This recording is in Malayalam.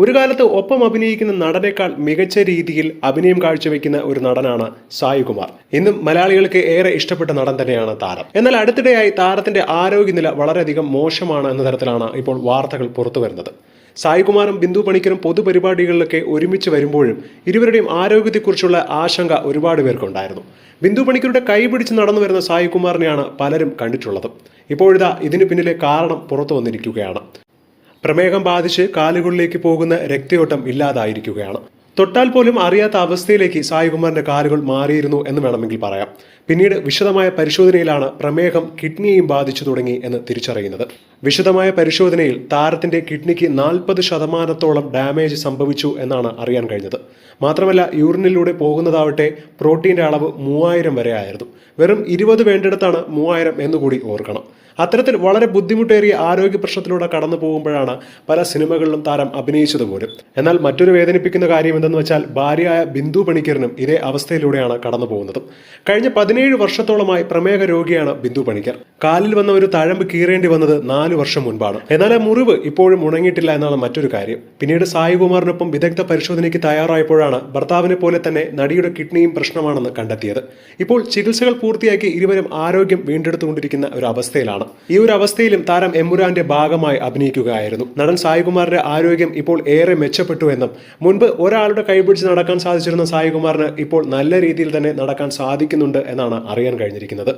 ഒരു കാലത്ത് ഒപ്പം അഭിനയിക്കുന്ന നടനേക്കാൾ മികച്ച രീതിയിൽ അഭിനയം കാഴ്ചവെക്കുന്ന ഒരു നടനാണ് സായികുമാർ ഇന്നും മലയാളികൾക്ക് ഏറെ ഇഷ്ടപ്പെട്ട നടൻ തന്നെയാണ് താരം. എന്നാൽ അടുത്തിടെയായി താരത്തിന്റെ ആരോഗ്യനില വളരെയധികം മോശമാണ് എന്ന തരത്തിലാണ് ഇപ്പോൾ വാർത്തകൾ പുറത്തു വരുന്നത്. സായികുമാറും ബിന്ദു പണിക്കരും പൊതുപരിപാടികളിലൊക്കെ ഒരുമിച്ച് വരുമ്പോഴും ഇരുവരുടെയും ആരോഗ്യത്തെക്കുറിച്ചുള്ള ആശങ്ക ഒരുപാട് പേർക്കുണ്ടായിരുന്നു. ബിന്ദു പണിക്കരുടെ കൈപിടിച്ച് നടന്നു വരുന്ന സായികുമാറിനെയാണ് പലരും കണ്ടിട്ടുള്ളത്. ഇപ്പോഴിതാ ഇതിനു പിന്നിലെ കാരണം പുറത്തു വന്നിരിക്കുകയാണ്. പ്രമേഹം ബാധിച്ച് കാലുകളിലേക്ക് പോകുന്ന രക്തയോട്ടം ഇല്ലാതായിരിക്കുകയാണ്. തൊട്ടാൽ പോലും അറിയാത്ത അവസ്ഥയിലേക്ക് സായികുമാറിന്റെ കാലുകൾ മാറിയിരുന്നു എന്ന് വേണമെങ്കിൽ പറയാം. പിന്നീട് വിശദമായ പരിശോധനയിലാണ് പ്രമേഹം കിഡ്നിയെയും ബാധിച്ചു തുടങ്ങി എന്ന് തിരിച്ചറിയുന്നത്. വിശദമായ പരിശോധനയിൽ താരത്തിന്റെ കിഡ്നിക്ക് നാൽപ്പത് ശതമാനത്തോളം ഡാമേജ് സംഭവിച്ചു എന്നാണ് അറിയാൻ കഴിഞ്ഞത്. മാത്രമല്ല യൂറിനിലൂടെ പോകുന്നതാവട്ടെ പ്രോട്ടീന്റെ അളവ് മൂവായിരം വരെ ആയിരുന്നു. വെറും ഇരുപത് വേണ്ടിടത്താണ് മൂവായിരം എന്നുകൂടി ഓർക്കണം. അത്തരത്തിൽ വളരെ ബുദ്ധിമുട്ടേറിയ ആരോഗ്യ പ്രശ്നത്തിലൂടെ കടന്നു പോകുമ്പോഴാണ് പല സിനിമകളിലും താരം അഭിനയിച്ചത് പോലും. എന്നാൽ മറ്റൊരു വേദനിപ്പിക്കുന്ന കാര്യം എന്തെന്ന് വെച്ചാൽ ഭാര്യയായ ബിന്ദു പണിക്കറിനും ഇതേ അവസ്ഥയിലൂടെയാണ് കടന്നു പോകുന്നത്. കഴിഞ്ഞ പതിനേഴ് വർഷത്തോളമായി പ്രമേഹ രോഗിയാണ് ബിന്ദു പണിക്കർ. കാലിൽ വന്ന ഒരു തഴമ്പ് കീറേണ്ടി വന്നത് നാലു വർഷം മുൻപാണ്. എന്നാൽ ആ മുറിവ് ഇപ്പോഴും ഉണങ്ങിയിട്ടില്ല എന്നാണ് മറ്റൊരു കാര്യം. പിന്നീട് സായികുമാറിനൊപ്പം വിദഗ്ധ പരിശോധനയ്ക്ക് തയ്യാറായപ്പോഴാണ് ഭർത്താവിനെ പോലെ തന്നെ നടിയുടെ കിഡ്നിയും പ്രശ്നമാണെന്ന് കണ്ടെത്തിയത്. ഇപ്പോൾ ചികിത്സകൾ പൂർത്തിയാക്കി ഇരുവരും ആരോഗ്യം വീണ്ടെടുത്തുകൊണ്ടിരിക്കുന്ന ഒരു അവസ്ഥയിലാണ്. ഈ ഒരു അവസ്ഥയിലും താരം എമ്പുരാന്റെ ഭാഗമായി അഭിനയിക്കുകയായിരുന്നു. നടൻ സായികുമാറിന്റെ ആരോഗ്യം ഇപ്പോൾ ഏറെ മെച്ചപ്പെട്ടു എന്നും മുൻപ് ഒരാളുടെ കൈപിടിച്ച് നടക്കാൻ സാധിച്ചിരുന്ന സായികുമാറിന് ഇപ്പോൾ നല്ല രീതിയിൽ തന്നെ നടക്കാൻ സാധിക്കുന്നുണ്ട് എന്നാണ് അറിയാൻ കഴിഞ്ഞിരിക്കുന്നത്.